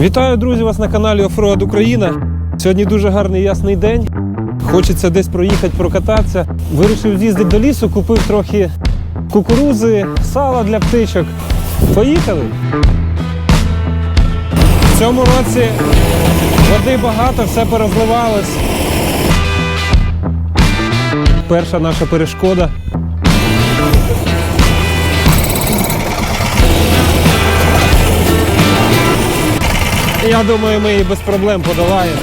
Вітаю, друзі, вас на каналі Offroad Україна. Сьогодні дуже гарний ясний день. Хочеться десь проїхати, прокататися. Вирішив з'їздити до лісу, купив трохи кукурузи, сала для птичок. Поїхали. В цьому році води багато, все порозливалось. Перша наша перешкода. Я думаю, ми її без проблем подолаємо.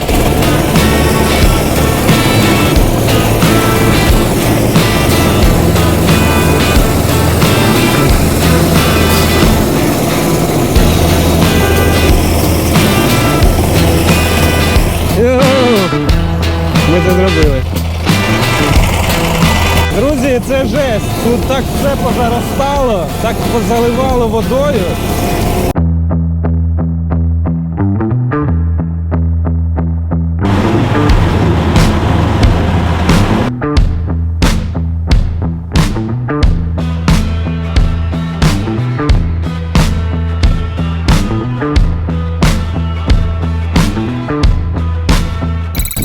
Ми це зробили. Друзі, це жесть. Тут так все позаростало, так позаливало водою.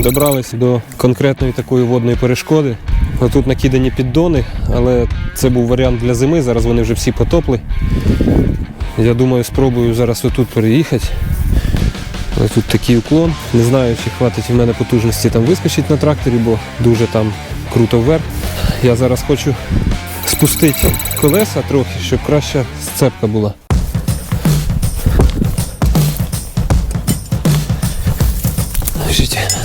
Добралися до конкретної такої водної перешкоди. Тут накидані піддони, але це був варіант для зими. Зараз вони вже всі потопли. Я думаю, спробую зараз отут переїхати. Але тут такий уклон. Не знаю, чи хватить в мене потужності там вискочити на тракторі, бо дуже там круто вверх. Я зараз хочу спустити колеса трохи, щоб краща сцепка була.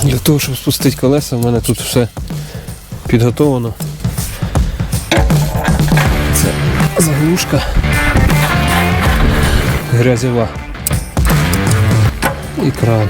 Для того, щоб спустити колеса, в мене тут все підготовлено. Це заглушка грязєва і кран.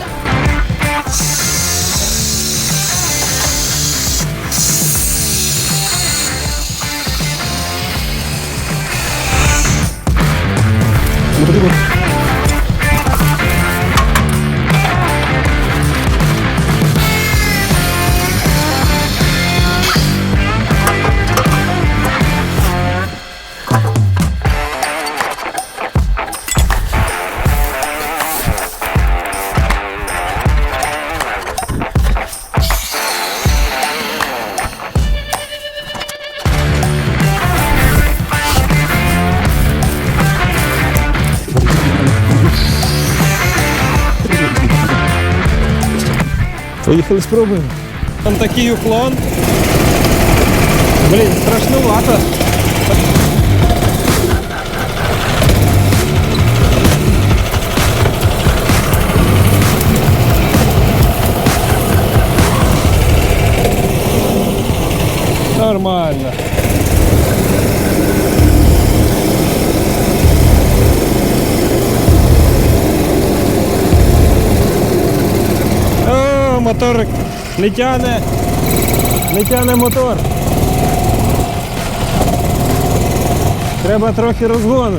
Поїхали спробуємо. Там такий уклон. Блін, страшнувато. Нормально. Мотор не тяне, не тяне мотор. Треба трохи розгону.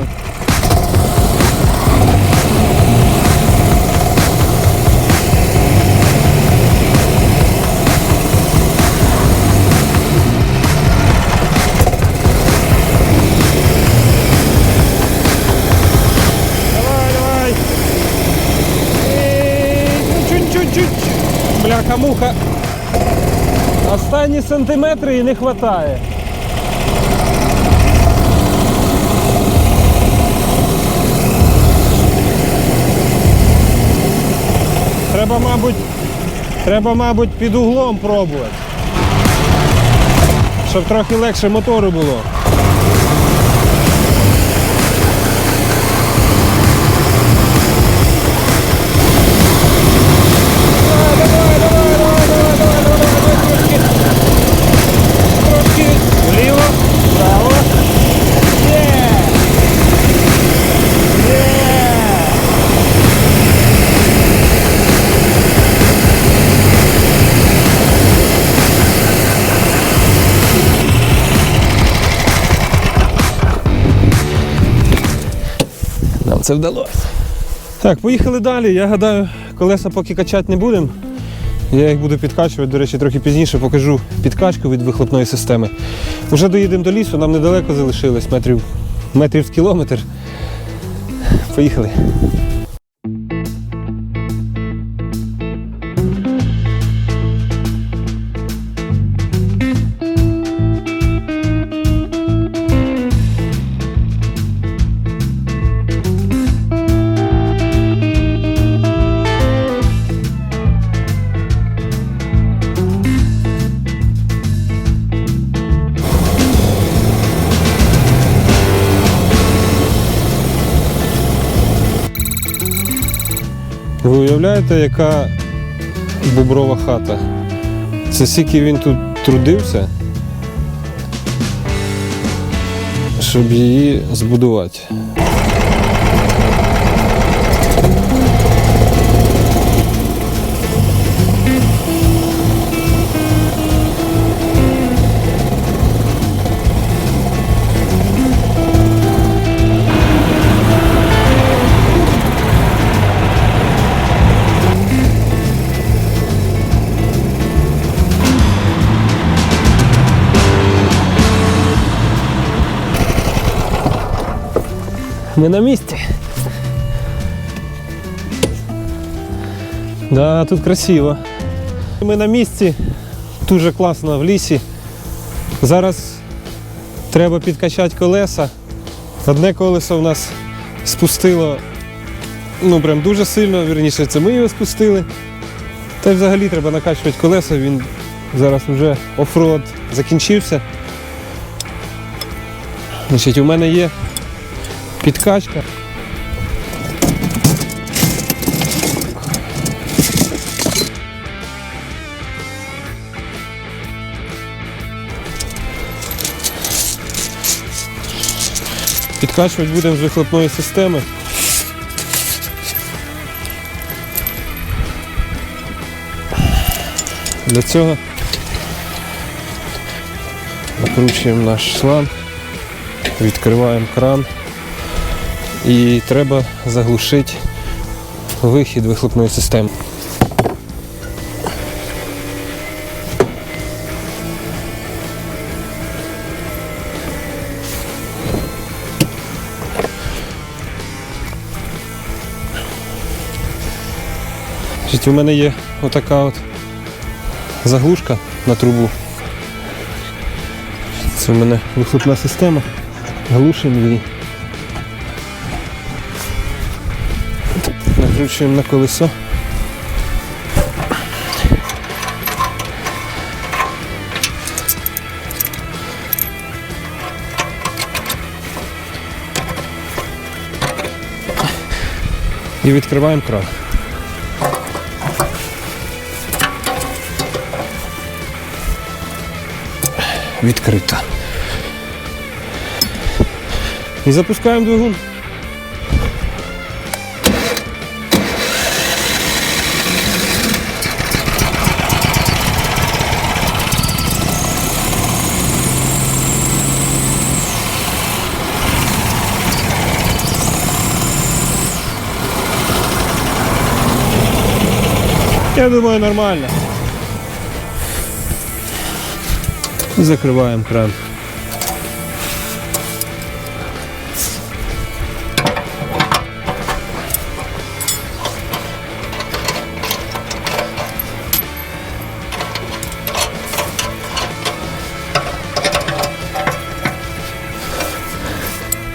Останні сантиметри і не вистачає. Треба, мабуть, треба, мабуть, під углом пробувати. Щоб трохи легше мотору було. Це вдалося. Так, поїхали далі. Я гадаю, колеса поки качати не будемо. Я їх буду підкачувати, до речі, трохи пізніше покажу підкачку від вихлопної системи. Уже доїдемо до лісу, нам недалеко залишилось, метрів, метрів з кілометр. Поїхали. Уявляєте, яка буброва хата? Це скільки він тут трудився, щоб її збудувати. Ми на місці. Да, тут красиво. Ми на місці, дуже класно в лісі. Зараз треба підкачати колеса. Одне колесо в нас спустило ну прям дуже сильно, вірніше, це ми його спустили. Та й взагалі треба накачувати колеса, він зараз вже оффроад закінчився. Значить, у мене є підкачка. Підкачувати будемо з вихлопної системи. Для цього накручуємо наш шланг, відкриваємо кран і треба заглушити вихід вихлопної системи. У мене є отака от заглушка на трубу. Це у мене вихлопна система. Глушимо її. Накручуємо на колесо. І відкриваємо кран. Відкрито. І запускаємо двигун. Я думаю, нормально. Закриваємо кран.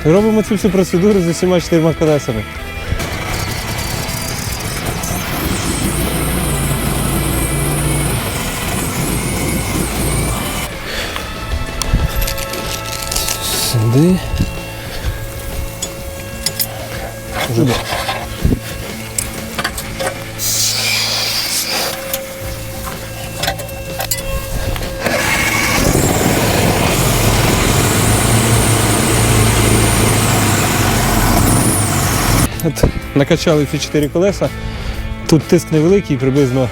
Робимо цю всю процедуру з усіма чотирма колесами. Сюди. Сюди. От, накачали ці чотири колеса. Тут тиск невеликий, приблизно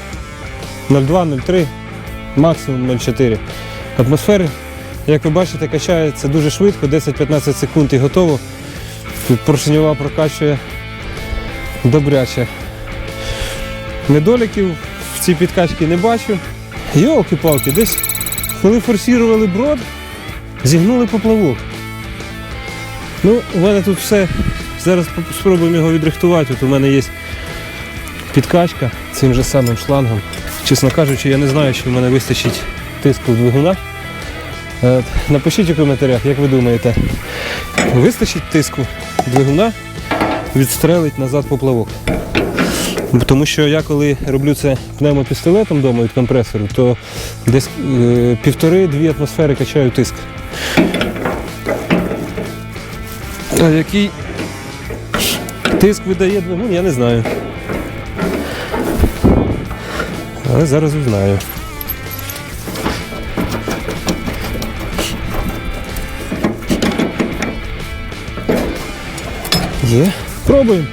0,2-0,3, максимум 0,4 атмосфери. Як ви бачите, качається дуже швидко, 10-15 секунд і готово. Поршнева прокачує добряче. Недоліків в цій підкачці не бачу. Йолки-палки, десь коли форсували брод, зігнули поплавок. Ну, у мене тут все. Зараз спробуємо його відрихтувати. От у мене є підкачка цим же самим шлангом. Чесно кажучи, я не знаю, чи в мене вистачить тиску двигуна. Е, Напишіть у коментарях, як ви думаєте, вистачить тиску двигуна відстрелить назад поплавок. Тому що я коли роблю це пневмопістолетом вдома від компресору, то десь е, півтори-дві атмосфери качаю тиск. А який тиск видає двигун, я не знаю. Але зараз узнаю. Є. Пробуємо.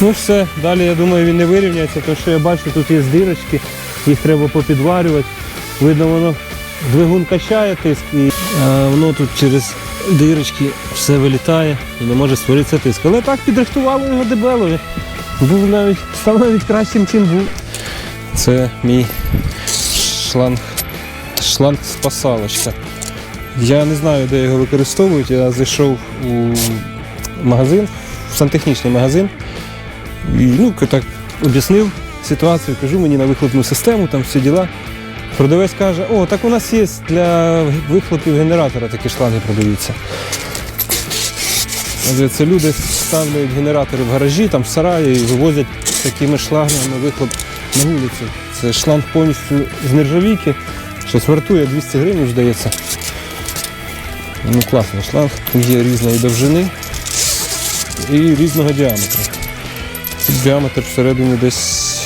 Ну все, далі я думаю він не вирівняється, тому що я бачу, тут є дирочки, їх треба попідварювати. Видно, воно двигун качає тиск і а, воно тут через дирочки все вилітає і не може створитися тиск. Але так підрихтували його дебелові. Був навіть, став навіть кращим, чим був. Це мій шланг, шланг спасалочка. Я не знаю, де його використовують. Я зайшов у магазин, в сантехнічний магазин. І ну, так об'яснив ситуацію, кажу мені на вихлопну систему, там всі діла. Продавець каже, о, так у нас є для вихлопів генератора такі шланги продаються. Це люди ставлять генератори в гаражі, там в сараї і вивозять такими шлангами вихлоп на вулицю. Це шланг повністю з нержавійки, щось вартує 200 гривень, здається. Ну, класний шланг, є різної довжини і різного діаметру. Діаметр всередині десь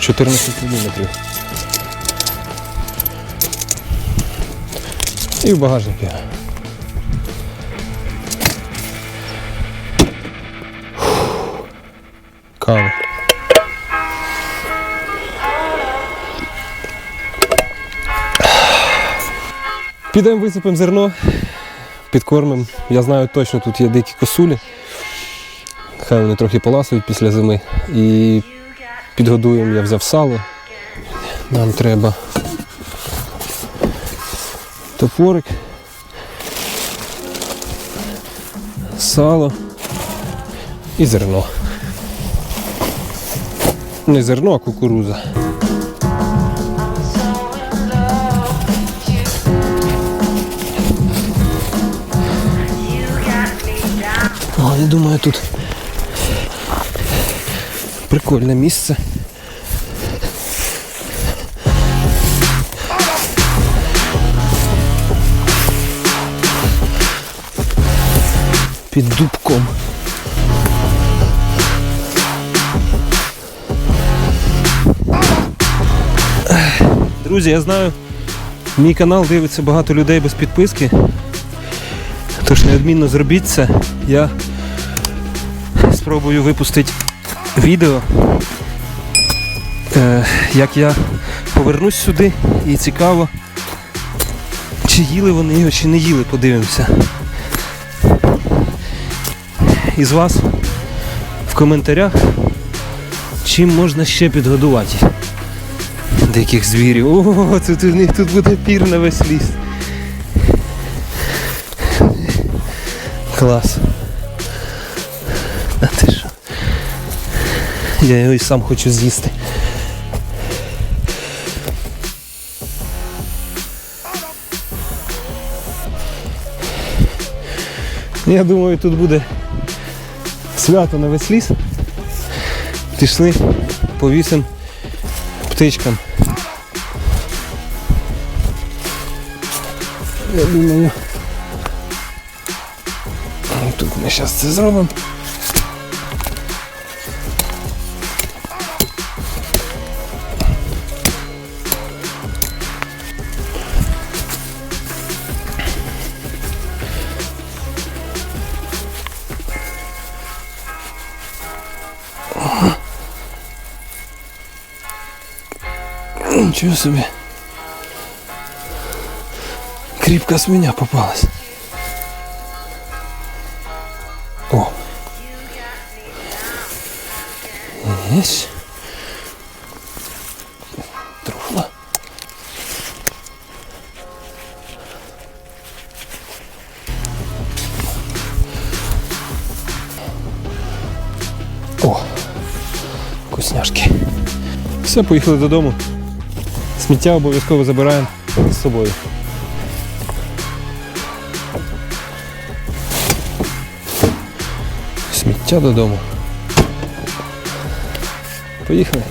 14 мм. І в багажнику. Кава. Підемо висипемо зерно, підкормимо. Я знаю точно, тут є дикі косулі. Хай вони трохи поласують після зими. І підгодуємо, я взяв сало. Нам треба топорик, сало і зерно. Не зерно, а кукуруза. О, я думаю, тут прикольне місце. Під дубком. Друзі, я знаю, мій канал дивиться багато людей без підписки. Тож неодмінно зробіть це. Я спробую випустити відео, е, як я повернусь сюди і цікаво, чи їли вони його, чи не їли, подивимося. Із вас в коментарях, чим можна ще підгодувати диких звірів. О, тут у них тут буде пір на весь ліс. Клас. А ти що? Я його і сам хочу з'їсти. Я думаю, тут буде свято на весь ліс. Пішли, повісимо птичкам. Я думаю, тут ми зараз це зробимо. Ничего себе. Крепкая свинья попалась. О. Есть. Трухла. О, вкусняшки. Все, поїхали додому. Сміття обов'язково забираємо з собою. Сміття додому. Поїхали.